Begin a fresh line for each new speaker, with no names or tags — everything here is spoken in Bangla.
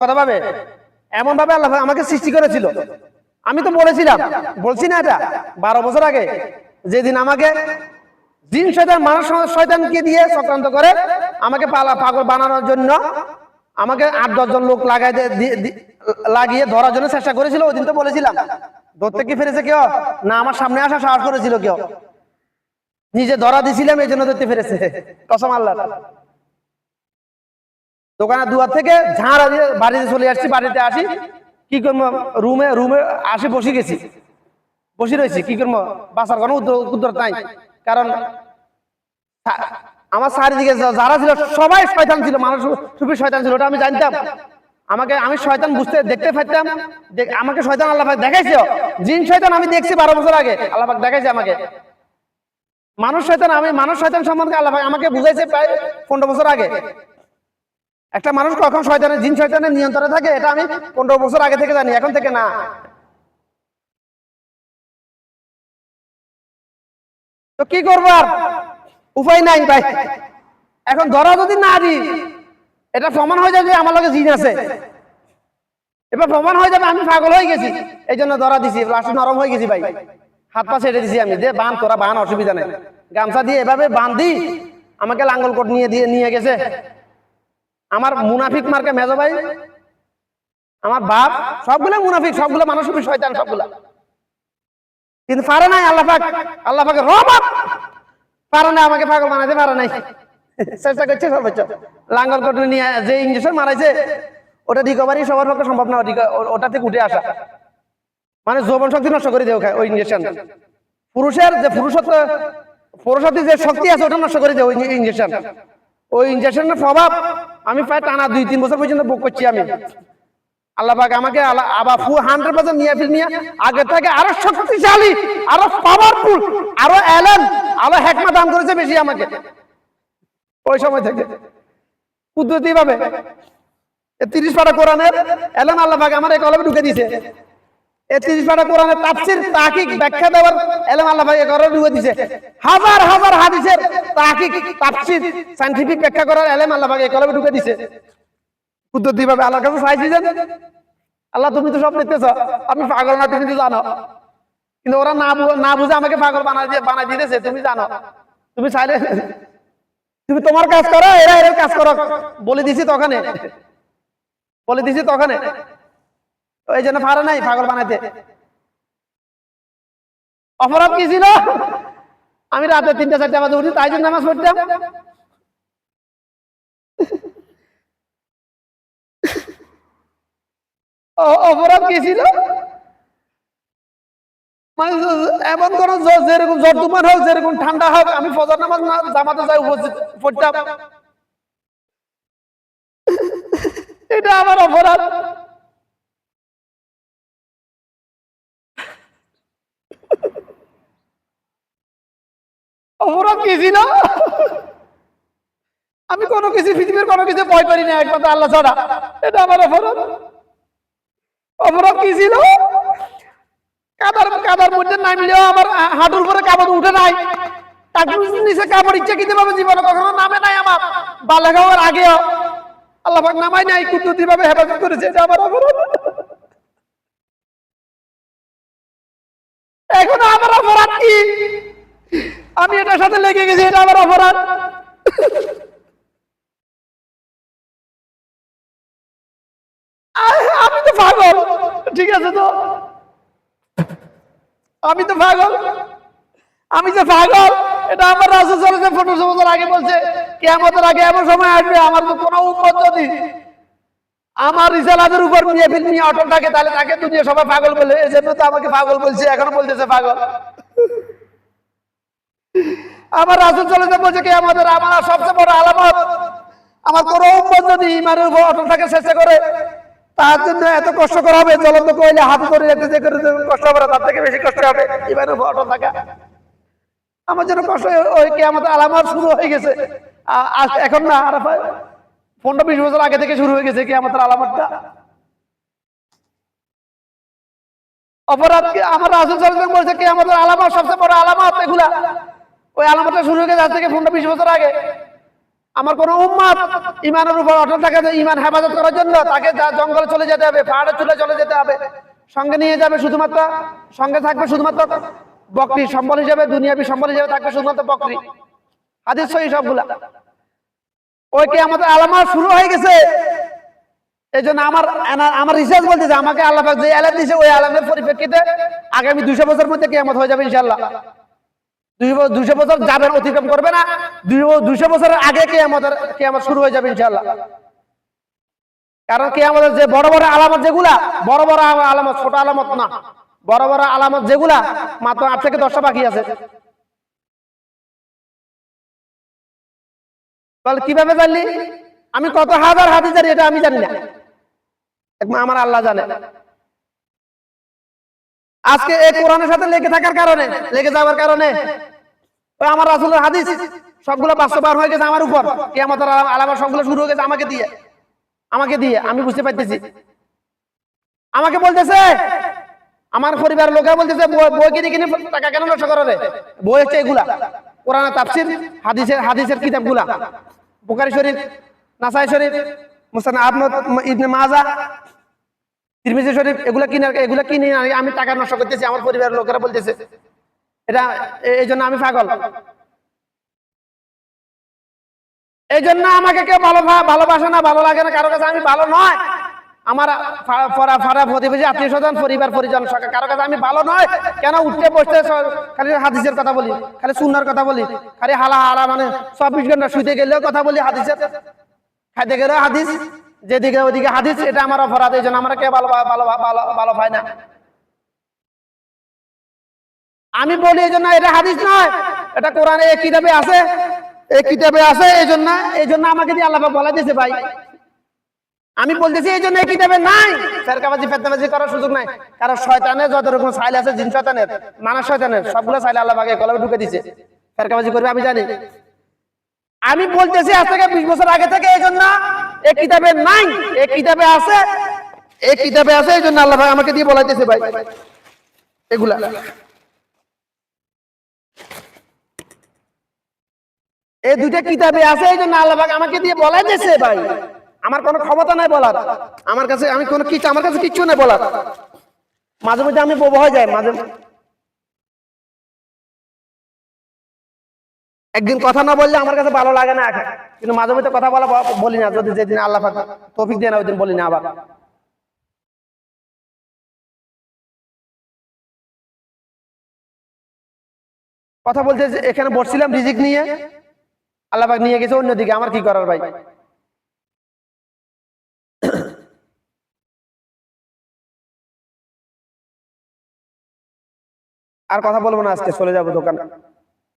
কথা ভাবে? এমন ভাবে আল্লাহ আমাকে সৃষ্টি করেছিল। আমি তো বলেছিলাম, বলছি না এটা। বারো বছর আগে যেদিন আমাকে জিন শয়তান মানুষ শয়তানকে দিয়ে চক্রান্ত করে আমাকে পালা পাগল বানানোর জন্য আমাকে আট দশজন লোক লাগাই লাগিয়ে ধরার জন্য চেষ্টা করেছিল, ওই দিন তো বলেছিলাম। ধরতে কি ফেরেছে কেউ? না, আমার সামনে আসা সাহস করেছিল কেউ। নিজে ধরা দিছিলাম, এই জন্য ধরতে ফেরেছে। কসম আল্লাহ। দোকানের দুয়ার থেকে ঝাড়া দিয়ে বাড়িতে চলে আসছি, বাড়িতে আসি। কি করব? রুমে রুমে আসি বসে গেছি। বসে রয়েছি, কি করব? বাসার কোনো উদ্যোগ নাই। কারণ আমার চারিদিকে যারা ছিল, সবাই শয়তান ছিল, মানুষ সুখী শয়তান ছিল, ওটা আমি জানতাম। আমাকে, আমি শয়তান বুঝতে, দেখতে পাইতাম। আমাকে শয়তান আল্লাহ দেখাইছে। জিন শয়তান আমি দেখছি বারো বছর আগে। আল্লাহ দেখাইছে আমাকে। মানুষ শয়তান আমি মানুষ শয়তান সম্বন্ধে আল্লাহ আমাকে বুঝাইছে প্রায় পনেরো বছর আগে। একটা মানুষ কখন শয়তানের জিন শয়তানের নিয়ন্ত্রণে থাকে, এটা আমি পনেরো বছর আগে থেকে জানি, এখন থেকে না। তো কি করব আর? উপায় নাই ভাই। এখন ধরা যদি না দিই, এটা প্রমাণ হয়ে যাবে যে আমার লগে জিন আছে। এবার প্রমাণ হয়ে যাবে আমি পাগল হয়ে গেছি, এই জন্য ধরা দিছি লাস্টে নরম হয়ে গেছি ভাই। হাত পা ছেড়ে দিছি আমি দে বান তোরা বান, অসুবিধা নেই। গামছা দিয়ে এভাবে বান্ধি আমাকে লাঙ্গল কোট নিয়ে দিয়ে, নিয়ে গেছে। আমার মুনাফিক মার্কে মেজো ভাই, আমার বাপ, সবগুলো মুনাফিক, সবগুলো মানুষ শয়তান সবগুলা। কিন্তু পারে নাই আল্লাহ পাক আল্লাহ রহমত। পারে না আমাকে পাগল বানাতে পারে নাই। চেষ্টা করছে সর্বোচ্চ। লাঙ্গল কোট নিয়ে যে ইঞ্জেকশন মারাইছে, ওটা রিকভারি সবার পক্ষে সম্ভব না ওটা- থেকে উঠে আসা। মানে যৌবন শক্তি নষ্ট করে দেয় ওই ইঞ্জেকশন পুরুষের যে পুরুষত্ব, পুরুষত্বের যে শক্তি আছে, ওটা নষ্ট করে দেয় ওই ইঞ্জেকশন ওই ইঞ্জেকশনের প্রভাব আমি প্রায় টানা দুই, তিন বছর পর্যন্ত বুক করছি আমি। আল্লাহ পাক আমাকে আবার ফু হান্ড্রেড পার্সেন্ট নিয়ে ফির নিয়ে আগে থেকে আরও শক্তিশালী, আরও পাওয়ারফুল আরও এলেন, আরও হেকমা দান করেছে বেশি আমাকে। ওই সময় থেকে। কুদরতি ভাবে তিরিশ পাটা কোরআনের এলেন আল্লাহ আমার এই কলমে ঢুকে দিছে আল্লাহ দিছে। দিছে। যে আল্লাহ, তুমি তো সব দেখতেছ, আমি পাগল না, তুমি তো জানো। কিন্তু ওরা না না বুঝে আমাকে পাগল বানাই দিয়ে বানাই দিতেছে, তুমি জানো। তুমি চাইলে তুমি তোমার কাজ করো, এরা এর কাজ করো। বলে দিছি তখনে। বলে দিছি তখনে। ওই জন্য পারে নাই, পাগল বানাইতে। অপরাধ কি ছিল? আমি রাতে তিনটা, চারটা বাজে উঠি, তাই জন্য নামাজ পড়তাম। অপরাধ কি ছিল? মানে এমন কোন যেরকম জ্বর তুমার হোক, যেরকম ঠান্ডা হোক, আমি ফজর নামাজ জামাতে যাই, উপস্থিত পড়তাম। এটা আমার অপরাধ। অপরাধ কি আমি কোনো কিছু পৃথিবীর কোনো কিছু ভয় করি না, একমাত্র আল্লাহ ছাড়া। এটা আমার অপরাধ অপরাধ কি ছিল কাদার কাদার মধ্যে নামলেও আমার হাঁটুর পরে কাপড় উঠে নাই। নিচে কাপড় ইচ্ছা কিনতে পারবে জীবনে, কখনো নামে নাই আমার। বালে খাওয়ার আগেও আল্লাহ নামাই নাই কুদ্দুতি ভাবে হেফাজত করেছে, এটা আমার অপরাধ এখন আমার অপরাধ কি? আমি এটার সাথে লেগে গেছি, এটা আমার অপরাধ। আমি তো পাগল, ঠিক আছে তো? আমি তো পাগল। আমি যে পাগল, এটা আমার রাসূল সাল্লাল্লাহু আগে বলছে, কেয়ামতের আগে এমন সময় আসবে, আমার তো কোনো উম্মত যদি আমার রিসালাতের উপর নিয়ে নিয়ে অটল থাকে, তাহলে তাকে দুনিয়া সবাই পাগল বলে, এই জন্য তো আমাকে পাগল বলছে, এখনও বলতেছে পাগল। আমার রাসূল আলাইহি বলছে কেয়ামতের আমার সবচেয়ে বড় আলামত? আমার কোনো যদি ইমানের উপর অটল থাকে করে, তার জন্য এত কষ্ট করা হবে, জ্বলন্ত কইলে হাত ধরে যেতে যে করে কষ্ট হবে তার থেকে বেশি কষ্ট হবে ইমানের উপর অটল থাকা। আমার জন্য কষ্ট ওই কে আমাদের আলামত শুরু হয়ে গেছে? এখন না আর পনেরো বিশ বছর আগে থেকে শুরু হয়ে গেছে কি আমাদের আলামতটা? অপরাধ কি, আমার রাসুল বলছে কি আমাদের আলামত সবচেয়ে বড় আলামত এগুলা? ওই আলামতটা শুরু হয়ে আজ থেকে পনেরো বিশ বছর আগে। আমার কোন উম্মাদ ইমানের উপর অটল থাকে যে ইমান হেফাজত করার জন্য তাকে যা জঙ্গলে চলে যেতে হবে পাহাড়ে চলে চলে যেতে হবে, সঙ্গে নিয়ে যাবে শুধুমাত্র, সঙ্গে থাকবে শুধুমাত্র বকরি সম্বল হিসেবে, দুনিয়াবি সম্বল হিসেবে থাকবে শুধুমাত্র বকরি। হাদিস সহি সবগুলা। ওই কে আমাদের আলামা শুরু হয়ে গেছে। এই জন্য আমার আমার রিসার্চ বলতেছে আমাকে আল্লাহ যে আলাম দিয়েছে, ওই আলামের পরিপ্রেক্ষিতে আগামী দুশো বছর মধ্যে কেমত হয়ে যাবে ইনশাল্লাহ দুশো বছর যাবেন, অতিক্রম করবে না। দুশো বছরের আগে কেয়ামতের, কেয়ামত শুরু হয়ে যাবে ইনশাল্লাহ কারণ কেয়ামতের যে বড় বড় আলামত যেগুলা, বড় বড় আলামত, ছোট আলামত না। বড় বড় আলামত যেগুলা, মাত্র আট থেকে দশটা বাকি আছে। বলে, কীভাবে জানলি? আমি কত হাজার হাদিস জানি, এটা আমি জানি না। আমার আল্লাহ জানে। আজকে এই কোরআনের সাথে লেগে থাকার কারণে, লেগে যাওয়ার কারণে, ওই আমার রাসূলের হাদিস, সবগুলো বাস্তবায়ন হয়ে গেছে আমার উপর। কিয়ামতের আলাম- সবগুলো শুরু হয়ে গেছে আমাকে দিয়ে। আমাকে দিয়ে, আমি বুঝতে পারতেছি। আমাকে বলতেছে, আমার পরিবারের লোকেরা বলতেছে বই- কিনে কিনে টাকা কেন নষ্ট করে বই হচ্ছে এগুলা। কোরআনের তাফসির, হাদিসের হাদিসের কিতাবগুলা। বুখারী শরীফ, নাসাই শরীফ মুসান আহমদ, ইবনে মাজা তিরমিজি শরীফ, এগুলা কিনে এগুলা কিনে আমি টাকা নষ্ট করতেছি, আমার পরিবারের লোকেরা বলতেছে। এটা এই জন্য আমি পাগল। এই জন্য আমাকে কেউ ভালো ভালোবাসে না, ভালো লাগে না, কারও কাছে আমি ভালো নয়। আমার কেন উঠতে, বসতে খালি হাদিসের কথা বলি, খালি কথা বলি, খালি হালা হালা মানে চব্বিশ ঘণ্টা শুইতে গেলেও কথা বলি গেলেও হাদিস। যেদিকে ওদিকে হাদিস, এটা আমার অপরাধ, এই জন্য আমরা কে ভালো ভালো ভালো ভালো পাই না? আমি বলি এই জন্য এটা হাদিস নয়, এটা কোরআনে এই কিতাবে আছে এই কিতাবে আছে, এই জন্য এই জন্য আমাকে দিয়ে আল্লাহ বলা দিয়েছে ভাই। আমি বলতেছি এই জন্য এই কিতাবে নাই, ফেরকাবাজি ফেতনাবাজি করার সুযোগ নাই, কারণ শয়তানের যত রকম সাইল আছে, জিন শয়তানের, মানব শয়তানের, সবগুলো সাইল আল্লাহ পাকে কলমে ঢুকে দিছে ফেরকাবাজি করবে, আমি জানি। আমি বলতেছি আজ থেকে বিশ বছর আগে থেকে এই জন্য এই কিতাবে নাই কিতাবে আছে এই কিতাবে আছে, এই জন্য আল্লাহ ভাই আমাকে দিয়ে বলাইতেছে ভাই। এগুলা। এই দুইটা কিতাবে আছে, এই জন্য আল্লাহ আমাকে দিয়ে বলাই দিয়েছে ভাই। আমার কোনো ক্ষমতা নাই বলার। আমার কাছে, আমি কোনো কিছু আমার কাছে কিচ্ছু নাই বলার। মাঝে মধ্যে আমি বোবা হয়ে যাই, মাঝে একদিন কথা না বললে আমার কাছে ভালো লাগে না। কিন্তু মাঝে মধ্যে কথা বলা বলি না, যদি যেদিন আল্লাহ তৌফিক দেয় না ওই দিন বলি না আবার। কথা বলতে এখানে বসছিলাম রিজিক নিয়ে। আল্লাহ নিয়ে গেছে অন্যদিকে, আমার কি করার ভাই? আর কথা বলব না, আজকে চলে যাব দোকানে।